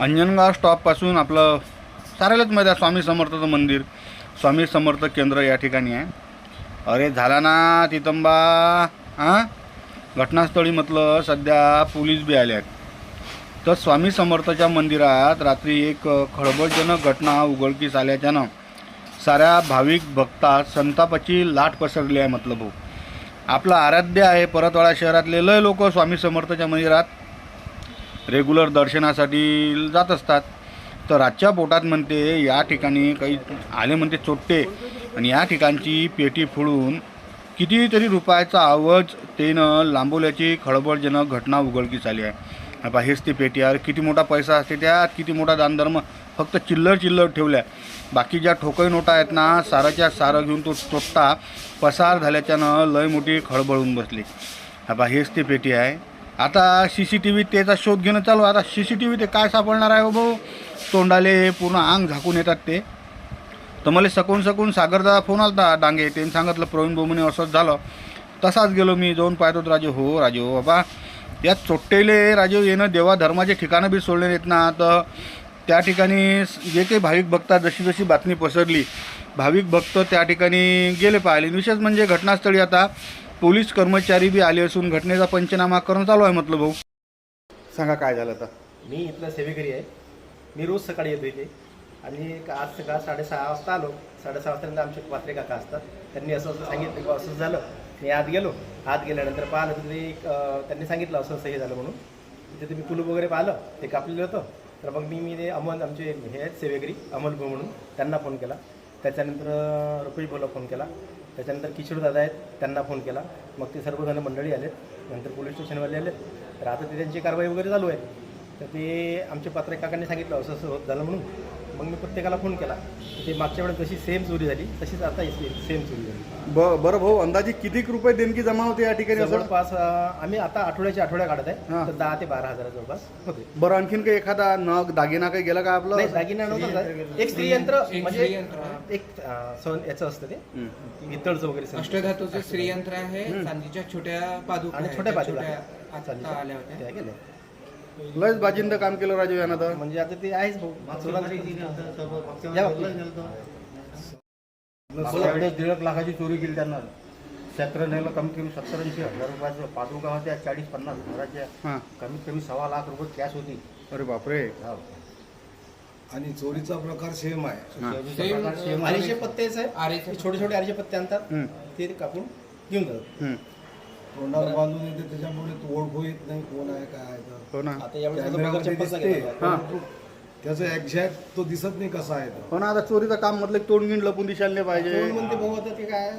अंजनगाव स्टॉपपासून आपलं साऱ्यालाच माहीत आहे स्वामी समर्थचं मंदिर. स्वामी समर्थ केंद्र या ठिकाणी आहे. अरे झाला ना तितंबा हां? घटनास्थळी म्हटलं सध्या पोलीस बी आले आहेत. तर स्वामी समर्थच्या मंदिरात रात्री एक खळबळजनक घटना उघडकीस आल्याच्यानं साऱ्या भाविक भक्तात संतापाची लाट पसरली आहे म्हटलं भाऊ. आपलं आराध्य आहे परतवाडा शहरातले लय लोक स्वामी समर्थच्या मंदिरात रेग्युलर दर्शनासाठी जात असतात. तर रातच्या पोटात म्हणते या ठिकाणी काही आले म्हणते चोट्टे आणि या ठिकाणची पेटी फोडून कितीतरी रुपयाचा आवाज तेनं लांबवल्याची खळबळजनक घटना उघडकीस आली आहे. आता हेच ती पेटी यार किती मोठा पैसा असते त्यात किती मोठा दानधर्म फक्त चिल्लर चिल्लर ठेवल्या. बाकी ज्या ठोकई नोटा आहेत ना साराच्या सारं घेऊन तो चोट्टा पसार झाल्याच्यानं लय मोठी खळबळून बसली. आता हेच ती पेटी आहे. आता सी सी टी व्ही त्याचा शोध घेणं चालू आता सी सी टी व्ही ते काय सापडणार आहे हो भाऊ? तोंडाले पूर्ण अंग झाकून येतात ते. तर मला सकून सकून सागरदा फोन आलता डांगे. त्यांनी सांगितलं प्रवीण बोमणे असंच झालं. तसाच गेलो मी. जाऊन पाहतो राजे हो राजे हो बाबा. या चोट्टेले राजे येणं देवा धर्माचे ठिकाणं बी सोडले नाहीत ना. तर त्या ठिकाणी जे काही भाविक बघतात जशी जशी बातमी पसरली भाविक भक्त त्या ठिकाणी गेले पाहिले. विशेष म्हणजे घटनास्थळी आता पोलीस कर्मचारी बी आले असून घटनेचा पंचनामा करणं चालू आहे म्हटलं भाऊ. सांगा काय झालं तर मी इथला सेवेकरी आहे. मी रोज सकाळी येतो इथे. आणि आज सकाळ साडेसहा वाजता आलो. साडेसहा वाजता आमचे पात्रे काका असतात. त्यांनी असं असं सांगितलं की असं झालं. मी आत गेलो. आत गेल्यानंतर पाहिलं तर ते एक, त्यांनी सांगितलं असं असं हे झालं म्हणून. तिथे तुम्ही कुलूप वगैरे पाहिलं? ते कापलेलं होतं. तर मग मी मी ते अमोल आमचे हे आहेत सेवेकरी अमोल भाऊ म्हणून. त्यांना फोन केला. त्याच्यानंतर अं, रुपेश फोन केला. त्याच्यानंतर किशोर दादा आहेत त्यांना फोन केला. मग ते सर्वजण मंडळी आलेत. नंतर पोलीस स्टेशनवाले आलेत. तर आता ते त्यांची कारवाई वगैरे चालू आहे. तर ते आमच्या पत्रकारकांनी सांगितलं असं असं होत झालं म्हणून. मग मी प्रत्येकाला फोन केला. ते मागच्या वेळेस जशी सेम चोरी झाली तशीच आता सेम चोरी झाली. ब बरं भाऊ अंदाजे किती रुपये देणगी जमा होते या ठिकाणी असं? जवळपास अं, आम्ही आता आठवड्याच्या आठवड्या काढत हां. आहे तर दहा ते बारा हजार जवळपास होते. बरं आणखीन काही एखादा नग दागिना काही गेला का आपलं? नाही दागिना नव्हता. एक स्त्रीयंत्र म्हणजे एक अं, सण याचं असतं ते. हं. पितळचं वगैरे सण. अष्टधातूचे श्रीयंत्र आहे. चांदीच्या छोट्या पादुका आणि आहेत. छोट्या त्या बाजूला छोट्या आता आल्या होत्या. त्या गेल्या. लयच बाजिंद काम केलं राजू यानं तर. म्हणजे आता ते आहेच भाऊ. दीड लाखाची चोरी केली त्यांना. क्षेत्र नेलं कमी कमी सत्तर ऐंशी हजार रुपयाचं पादुका होत्या चाळीस पन्नास हजाराच्या. हां. कमीत कमी सव्वा लाख रुपये कॅश होती. अरे बापरे. हो. आणि चोरीचा प्रकार सेम आहे. चोरीचा प्रकार सेम आरीचे पत्तेच आहे आरेचे छोटे छोटे आरीचे पत्ते आणतात. ते कापून घेऊन जातात. तोंडावर बांधून येते त्याच्यामुळे तो ओळखू येत नाही कोण आहे काय आहे तर. हो ना. आता दिसते. हां. त्याचं एक्झॅक्ट तो दिसत नाही कसा आहे हो ना आता चोरीचं काम म्हटलं की तोंड गिंड लपून नाही कोण पाहिजे म्हणते भाऊ आता ते काय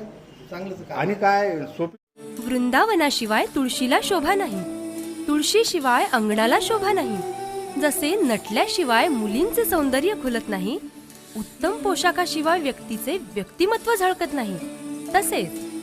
चांगलंच काम आणि काय सोपी वृंदावनाशिवाय तुळशीला शोभा नाही. तुळशीशिवाय अंगणाला शोभा नाही. जसे नटल्याशिवाय मुलींचे सौंदर्य खुलत नाही उत्तम पोशाखाशिवाय व्यक्तीचे व्यक्तिमत्व झळकत नाही. तसेच